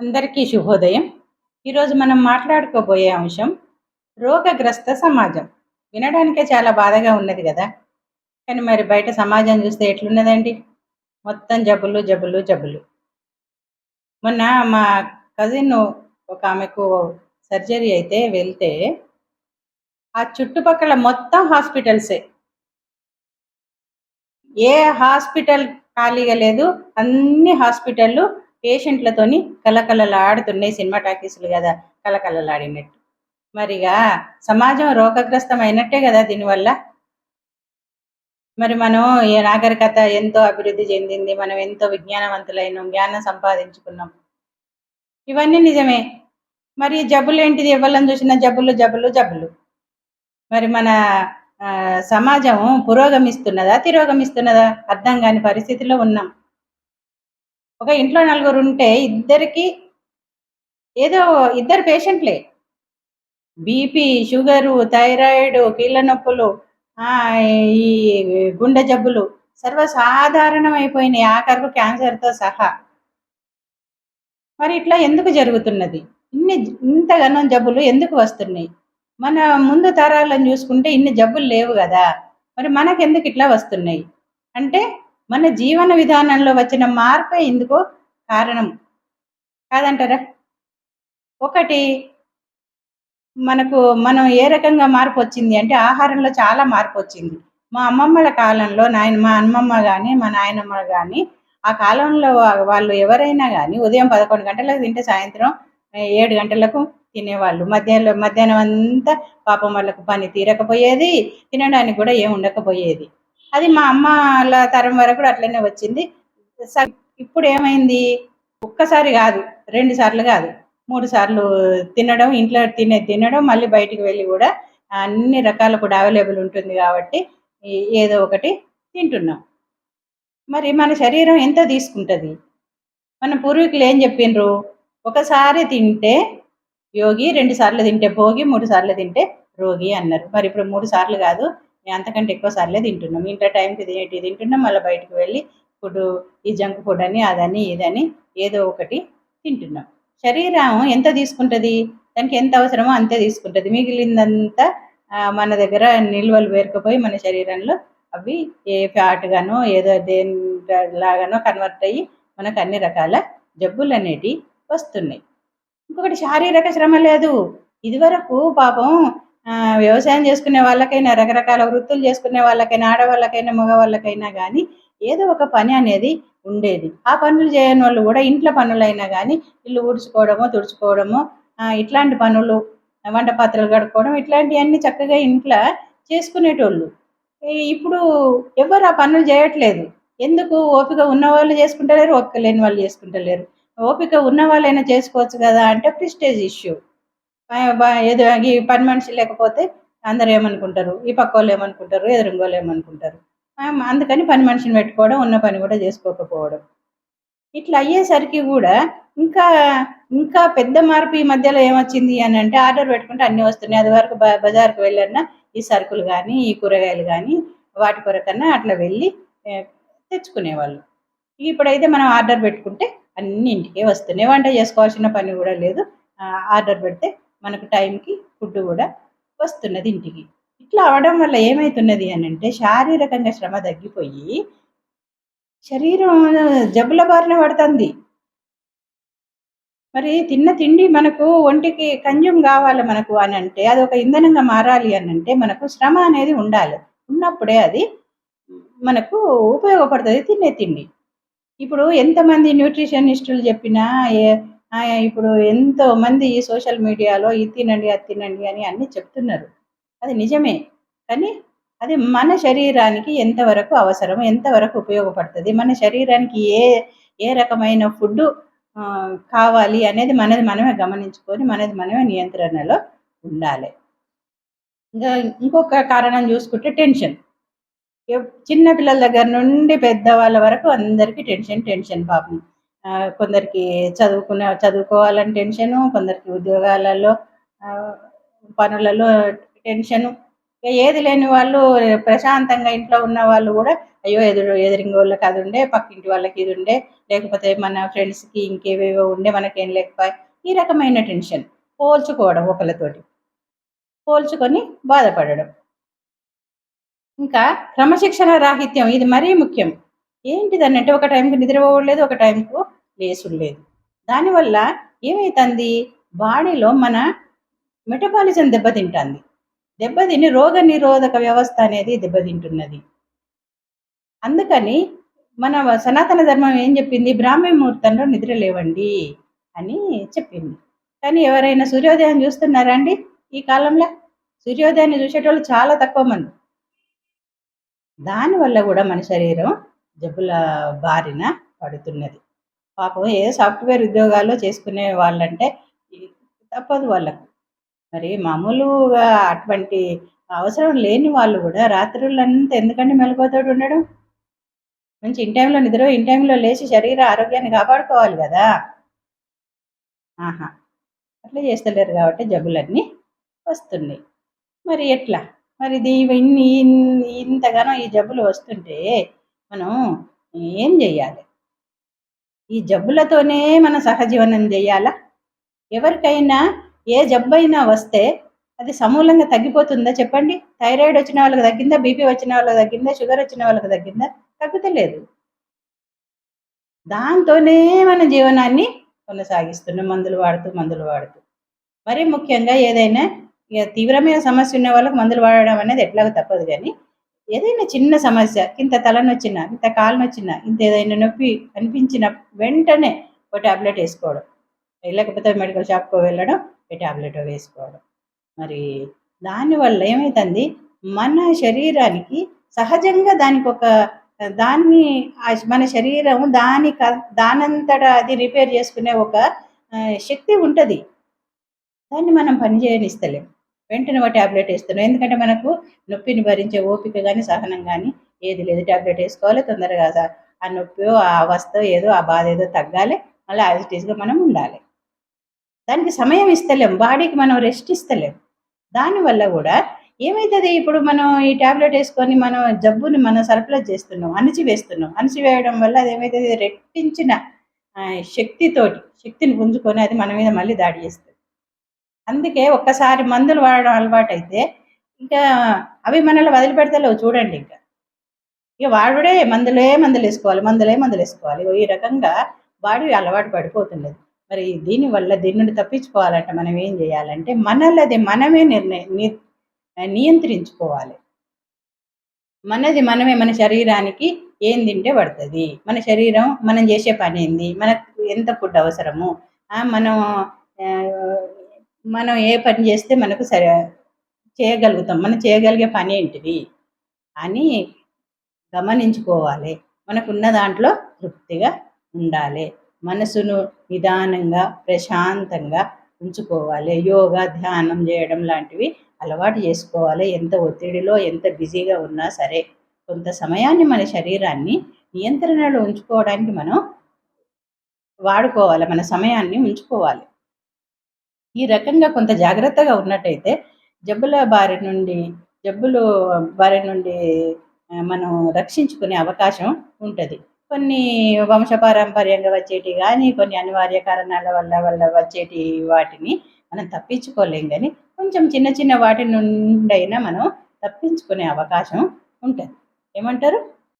అందరికీ శుభోదయం. ఈరోజు మనం మాట్లాడుకోబోయే అంశం రోగగ్రస్త సమాజం. వినడానికే చాలా బాధగా ఉన్నది కదా. కానీ మరి బయట సమాజం చూస్తే ఎట్లున్నదండి? మొత్తం జబ్బులు జబ్బులు జబ్బులు. మొన్న మా కజిన్ ఒక ఆమెకు సర్జరీ అయితే వెళ్తే ఆ చుట్టుపక్కల మొత్తం హాస్పిటల్సే ఏ. హాస్పిటల్ ఖాళీగా లేదు అన్ని హాస్పిటళ్ళు పేషెంట్లతోని కలకలలాడుతున్నాయి సినిమా టాకీసులు కదా కలకలలాడినట్టు మరిగా సమాజం రోగగ్రస్తం అయినట్టే కదా దీనివల్ల? మరి మనం ఈ నాగరికత ఎంతో అభివృద్ధి చెందింది మనం ఎంతో విజ్ఞానవంతులైన జ్ఞానం సంపాదించుకున్నాం. ఇవన్నీ నిజమే. మరి జబ్బులు ఏంటిది? ఎవరిని చూసినా జబ్బులు జబ్బులు జబ్బులు. మరి మన సమాజం పురోగమిస్తున్నదా తిరోగమిస్తున్నదా? అర్థం కాని పరిస్థితిలో ఉన్నాం. ఒక ఇంట్లో నలుగురు ఉంటే ఇద్దరికి ఏదో ఇద్దరు పేషెంట్లే. బీపీ షుగరు థైరాయిడ్ కీళ్ళ నొప్పులు ఈ గుండె జబ్బులు సర్వసాధారణం అయిపోయినాయి ఆఖరకు క్యాన్సర్తో సహా. మరి ఇట్లా ఎందుకు జరుగుతున్నది? ఇన్ని ఇంతగానో జబ్బులు ఎందుకు వస్తున్నాయి? మన ముందు తరాలను చూసుకుంటే ఇన్ని జబ్బులు లేవు కదా. మరి మనకెందుకు ఇట్లా వస్తున్నాయి? అంటే మన జీవన విధానంలో వచ్చిన మార్పే ఇందుకు కారణం. కాదంటారా? ఒకటి మనకు మనం ఏ రకంగా మార్పు వచ్చింది అంటే ఆహారంలో చాలా మార్పు వచ్చింది. మా అమ్మమ్మల కాలంలో నాయన మా అమ్మమ్మ కానీ మా నాయనమ్మ కానీ ఆ కాలంలో వాళ్ళు ఎవరైనా కానీ ఉదయం పదకొండు గంటలకు తింటే సాయంత్రం ఏడు గంటలకు తినేవాళ్ళు. మధ్యాహ్నం మధ్యాహ్నం అంతా పాపం వాళ్ళకు పని తీరకపోయేది తినడానికి కూడా ఏం ఉండకపోయేది. అది మా అమ్మల తరం వరకు కూడా అట్లనే వచ్చింది. స- ఇప్పుడు ఏమైంది? ఒక్కసారి కాదు రెండు సార్లు కాదు. మూడు సార్లు తినడం ఇంట్లో తినే తినడం మళ్ళీ బయటికి వెళ్ళి కూడా అన్ని రకాల కూడా అవైలబుల్ ఉంటుంది కాబట్టి ఏదో ఒకటి తింటున్నాం. మరి మన శరీరం ఎంత తీసుకుంటుంది? మన పూర్వీకులు ఏం చెప్పిండ్రు ఒకసారి తింటే యోగి రెండు సార్లు తింటే భోగి మూడు సార్లు తింటే రోగి అన్నారు. మరి ఇప్పుడు మూడు సార్లు కాదు అంతకంటే ఎక్కువ సార్లే తింటున్నాం. ఇంట్లో టైంకి తినేటి తింటున్నాం మళ్ళీ బయటకు వెళ్ళి ఫుడ్ ఈ జంక్ ఫుడ్ అని అదని ఇదని ఏదో ఒకటి తింటున్నాం. శరీరం ఎంత తీసుకుంటుంది? దానికి ఎంత అవసరమో అంతే తీసుకుంటుంది. మిగిలిందంతా మన దగ్గర నిల్వలు పేరుకుపోయి మన శరీరంలో అవి ఏ ఫ్యాట్ గానో ఏదో దేని లాగానో కన్వర్ట్ అయ్యి మనకు అన్ని రకాల జబ్బులు అనేటివి వస్తున్నాయి. ఇంకొకటి శారీరక శ్రమ లేదు. ఇదివరకు పాపం వ్యవసాయం చేసుకునే వాళ్ళకైనా రకరకాల వృత్తులు చేసుకునే వాళ్ళకైనా ఆడవాళ్ళకైనా మగవాళ్ళకైనా కానీ ఏదో ఒక పని అనేది ఉండేది. ఆ పనులు చేయని వాళ్ళు కూడా ఇంట్లో పనులైనా కానీ ఇల్లు ఊడ్చుకోవడమో తుడుచుకోవడమో ఆ, ఇట్లాంటి పనులు వంట పాత్రలు కడుక్కోవడం ఇట్లాంటివన్నీ చక్కగా ఇంట్లో చేసుకునేటోళ్ళు. ఇప్పుడు ఎవరు ఆ పనులు చేయట్లేదు. ఎందుకు? ఓపిక ఉన్న వాళ్ళు చేసుకుంటలేరు ఓపిక లేని వాళ్ళు చేసుకుంటలేరు. ఓపిక ఉన్న వాళ్ళైనా చేసుకోవచ్చు కదా అంటే ప్రిస్టేజ్ ఇష్యూ. ఏదో ఈ పని మనిషి లేకపోతే అందరు ఏమనుకుంటారు? ఈ పక్క వాళ్ళు ఏమనుకుంటారు? ఎదురుంగోళ్ళు ఏమనుకుంటారు? అందుకని పని మనిషిని పెట్టుకోవడం ఉన్న పని కూడా చేసుకోకపోవడం. ఇట్లా అయ్యేసరికి కూడా ఇంకా ఇంకా పెద్ద మార్పు ఈ మధ్యలో ఏమొచ్చింది అని అంటే ఆర్డర్ పెట్టుకుంటే అన్నీ వస్తున్నాయి. అది వరకు బజార్కు వెళ్ళన్నా ఈ సరుకులు కానీ ఈ కూరగాయలు కానీ వాటి కొరకన్నా అట్లా వెళ్ళి తెచ్చుకునేవాళ్ళు. ఇప్పుడైతే మనం ఆర్డర్ పెట్టుకుంటే అన్ని ఇంటికే వస్తున్నాయి. వంట చేసుకోవాల్సిన పని కూడా లేదు. ఆర్డర్ పెడితే మనకు టైంకి ఫుడ్ కూడా వస్తున్నది ఇంటికి. ఇట్లా అవడం వల్ల ఏమవుతున్నది అని అంటే శారీరకంగా శ్రమ తగ్గిపోయి శరీరం జబ్బుల బారిన పడుతుంది. మరి తిన్న తిండి మనకు ఒంటికి కన్జ్యూమ్ కావాలి మనకు అని అంటే అది ఒక ఇంధనంగా మారాలి అని అంటే మనకు శ్రమ అనేది ఉండాలి. ఉన్నప్పుడే అది మనకు ఉపయోగపడుతుంది తినే తిండి. ఇప్పుడు ఎంతమంది న్యూట్రిషనిస్టులు చెప్పినా ఇప్పుడు ఎంతో మంది ఈ సోషల్ మీడియాలో ఇది తినండి అది తినండి అని అన్ని చెప్తున్నారు. అది నిజమే. కానీ అది మన శరీరానికి ఎంతవరకు అవసరం ఎంతవరకు ఉపయోగపడుతుంది? మన శరీరానికి ఏ ఏ రకమైన ఫుడ్ కావాలి అనేది మనది మనమే గమనించుకొని మనది మనమే నియంత్రణలో ఉండాలి. ఇంకా ఇంకొక కారణం చూసుకుంటే టెన్షన్. చిన్న పిల్లల దగ్గర నుండి పెద్దవాళ్ళ వరకు అందరికీ టెన్షన్ టెన్షన్ పాపం. కొందరికి చదువుకునే చదువుకోవాలని టెన్షను కొందరికి ఉద్యోగాలలో పనులలో టెన్షను ఇక ఏది లేని వాళ్ళు ప్రశాంతంగా ఇంట్లో ఉన్న వాళ్ళు కూడా అయ్యో ఎదురు ఎదురింగ వాళ్ళకి అది ఉండే పక్కింటి వాళ్ళకి ఇది ఉండే లేకపోతే మన ఫ్రెండ్స్కి ఇంకేవేవో ఉండే మనకేం లేకపోయి ఈ రకమైన టెన్షన్ పోల్చుకోవడం ఒకళ్ళతోటి. పోల్చుకొని బాధపడడం. ఇంకా క్రమశిక్షణ రాహిత్యం ఇది మరీ ముఖ్యం. ఏంటిదనంటే ఒక టైంకి నిద్రపోవలేదు ఒక టైంకు లేసుడు లేదు. దానివల్ల ఏమైతుంది? బాడీలో మన మెటబాలిజం దెబ్బతింటుంది. దెబ్బతిని రోగ నిరోధక వ్యవస్థ అనేది దెబ్బతింటున్నది. అందుకని మన సనాతన ధర్మం ఏం చెప్పింది? బ్రాహ్మీ ముహూర్తంలో నిద్ర లేవండి అని చెప్పింది. కానీ ఎవరైనా సూర్యోదయం చూస్తున్నారా అండి ఈ కాలంలో? సూర్యోదయాన్ని చూసేటోళ్ళు చాలా తక్కువ మంది. దానివల్ల కూడా మన శరీరం జబ్బుల బారిన పడుతున్నది. పాపం ఏ సాఫ్ట్వేర్ ఉద్యోగాల్లో చేసుకునే వాళ్ళంటే తప్పదు వాళ్ళకు. మరి మామూలుగా అటువంటి అవసరం లేని వాళ్ళు కూడా రాత్రులంతా ఎందుకంటే మెలకువతోటి ఉండడం? మంచి ఇన్ టైంలో నిద్ర ఇన్ టైంలో లేచి శరీర ఆరోగ్యాన్ని కాపాడుకోవాలి కదా? ఆహా! అట్లా చేస్తలేరు కాబట్టి జబ్బులన్నీ వస్తున్నాయి. మరి ఎట్లా? మరి ఇది ఇన్ని ఇంతగానో ఈ జబ్బులు వస్తుంటే మనం ఏం చెయ్యాలి? ఈ జబ్బులతోనే మనం సహజీవనం చేయాలా? ఎవరికైనా ఏ జబ్బు అయినా వస్తే అది సమూలంగా తగ్గిపోతుందా చెప్పండి? థైరాయిడ్ వచ్చిన వాళ్ళకి తగ్గిందా? బీపీ వచ్చిన వాళ్ళకి తగ్గిందా? షుగర్ వచ్చిన వాళ్ళకి తగ్గిందా? తగ్గుతలేదు దాంతోనే మన జీవనాన్ని కొనసాగిస్తున్నాం మందులు వాడుతూ మందులు వాడుతూ. మరి ముఖ్యంగా ఏదైనా ఇక తీవ్రమైన సమస్య ఉన్న వాళ్ళకి మందులు వాడడం అనేది ఎట్లాగో తప్పదు కానీ ఏదైనా చిన్న సమస్య ఇంత తలనొచ్చిన ఇంత కాలు నొచ్చిన ఇంత ఏదైనా నొప్పి అనిపించిన వెంటనే ఒక ట్యాబ్లెట్ వేసుకోవడం. లేకపోతే మెడికల్ షాప్కి వెళ్ళడం ఈ ట్యాబ్లెట్ వేసుకోవడం. మరి దానివల్ల ఏమవుతుంది మన శరీరానికి సహజంగా దానికి ఒక దాన్ని మన శరీరం దాని దానంతటా అది రిపేర్ చేసుకునే ఒక శక్తి ఉంటుంది. దాన్ని మనం పనిచేయనిస్తలేము వెంటనే ఒక ట్యాబ్లెట్ వేస్తున్నాం. ఎందుకంటే మనకు నొప్పిని భరించే ఓపిక కానీ సహనం కానీ ఏది లేదు. ట్యాబ్లెట్ వేసుకోవాలి తొందరగా ఆ నొప్పి ఆ అవస్థ ఏదో ఆ బాధ ఏదో తగ్గాలి. మళ్ళీ యాజిటీస్గా మనం ఉండాలి. దానికి సమయం ఇస్తలేం. బాడీకి మనం రెస్ట్ ఇస్తలేం. దానివల్ల కూడా ఏమవుతుంది ఇప్పుడు మనం ఈ ట్యాబ్లెట్ వేసుకొని మనం జబ్బుని మనం సర్ప్లస్ చేస్తున్నాం అణిచివేస్తున్నాం. అణిచివేయడం వల్ల అది ఏమవుతుంది రెట్టించిన శక్తితోటి శక్తిని పుంజుకొని అది మన మీద మళ్ళీ దాడి చేస్తుంది. అందుకే ఒక్కసారి మందులు వాడడం అలవాటైతే ఇంకా అవి మనల్ని వదిలిపెడతలేవు చూడండి ఇంకా. ఇక వాడుడే మందులే మందులు వేసుకోవాలి మందులే మందులు వేసుకోవాలి. ఈ రకంగా బాడీ అలవాటు పడిపోతున్నది. మరి దీనివల్ల దీని నుండి తప్పించుకోవాలంటే మనం ఏం చేయాలంటే మనలది మనమే నిర్ణయం నియంత్రించుకోవాలి. మనది మనమే మన శరీరానికి ఏం తింటే పడుతుంది. మన శరీరం మనం చేసే పని ఏంది? మనకు ఎంత ఫుడ్ అవసరము? మనం మనం ఏ పని చేస్తే మనకు సరే చేయగలుగుతాం. మనం చేయగలిగే పని ఏంటిది? అని గమనించుకోవాలి. మనకున్న దాంట్లో తృప్తిగా ఉండాలి. మనసును నిదానంగా ప్రశాంతంగా ఉంచుకోవాలి. యోగా ధ్యానం చేయడం లాంటివి అలవాటు చేసుకోవాలి. ఎంత ఒత్తిడిలో ఎంత బిజీగా ఉన్నా సరే కొంత సమయాన్ని మన శరీరాన్ని నియంత్రణలో ఉంచుకోవడానికి మనం వాడుకోవాలి. మన సమయాన్ని ఉంచుకోవాలి. ఈ రకంగా కొంత జాగ్రత్తగా ఉన్నట్టయితే జబ్బుల బారి నుండి జబ్బులు బారి నుండి మనం రక్షించుకునే అవకాశం ఉంటుంది. కొన్ని వంశపారంపర్యంగా వచ్చేటి కానీ కొన్ని అనివార్య కారణాల వల్ల వల్ల వచ్చేటి వాటిని మనం తప్పించుకోలేం కానీ కొంచెం చిన్న చిన్న వాటి నుండైనా మనం తప్పించుకునే అవకాశం ఉంటుంది. ఏమంటారు?